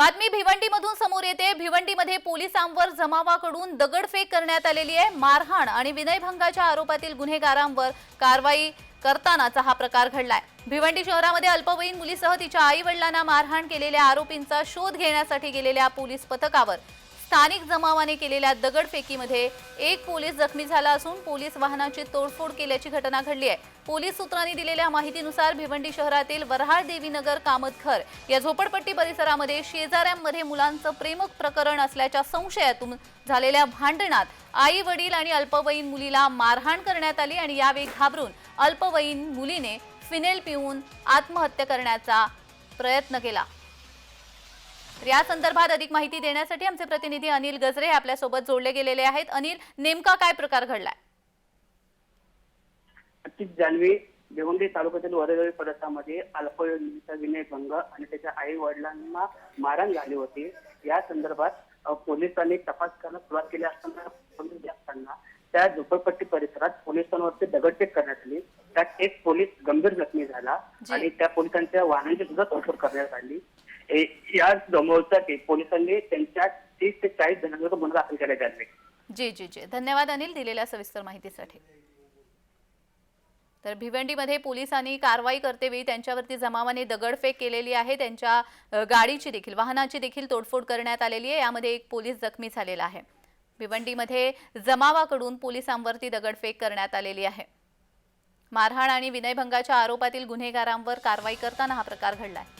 बातमी भिवंडीमधून समोर येते. भिवंडीमध्ये पोलिसांवर जमावाकडून दगडफेक करण्यात आलेली आहे. मारहाण आणि विनयभंगाच्या आरोपातील गुन्हेगारांवर कारवाई करतानाचा हा प्रकार घडलाय. भिवंडी शहरामध्ये अल्पवयीन मुलीसह तिच्या आई वडिलांना मारहाण केलेल्या आरोपींचा शोध घेण्यासाठी गेलेल्या पोलीस पथकावर स्थानिक जमावाने केलेल्या दगडफेकीमध्ये एक पोलीस जखमी झाला असून पोलीस वाहनाची तोडफोड केल्याची घटना घडली आहे. पोलीस सूत्रांनी दिलेल्या माहितीनुसार भिवंडी शहरातील वरहाड देवीनगर कामतखर या झोपडपट्टी परिसरामध्ये शेजाऱ्यांमध्ये मुलांचं प्रेमक प्रकरण असल्याच्या संशयातून झालेल्या भांडणात आई वडील आणि अल्पवयीन मुलीला मारहाण करण्यात आली आणि यावेळी घाबरून अल्पवयीन मुलीने फिनेल पिऊन आत्महत्या करण्याचा प्रयत्न केला. तर या संदर्भात अधिक माहिती देण्यासाठी आमचे प्रतिनिधी अनिल गजरे हे आपल्यासोबत जोडले गेलेले आहेत. अनिल नेमका काय प्रकार घडलाय? जानवी भिवंडी तालुक्यातील वरदळी परिसरामध्ये अल्पवयीनचा विनयभंग आणि त्याच्या आई वडिलांना मारहाण झाली होती. या संदर्भात पोलिसांनी तपास करायला सुरुवात केली असताना पोलीस असताना त्या झोपडपट्टी परिसरात पोलिसांवरती दगडफेक करण्यात आली. त्यात एक पोलीस गंभीर जखमी झाला. आणि त्या पोलिसांच्या वाहनांची सुद्धा तोडफोड करण्यात आली. या जमवसाठी पोलिसांनी त्यांच्या तीस ते चाळीस जणांवर गुन्हा दाखल केला आहे. जी जी जी. धन्यवाद अनिल दिलेल्या सविस्तर माहितीसाठी. तर भिवंडीमध्ये पोलिसांनी कारवाई करतेवेळी त्यांच्यावरती जमावाने दगडफेक केलेली आहे. त्यांच्या गाडीची देखील वाहनाची देखील तोडफोड करण्यात आलेली आहे. यामध्ये एक पोलीस जखमी झालेला आहे. भिवंडीमध्ये जमावाकडून पोलिसांवरती दगडफेक करण्यात आलेली आहे. मारहाण आणि विनयभंगाच्या आरोपातील गुन्हेगारांवर कारवाई करताना हा प्रकार घडला आहे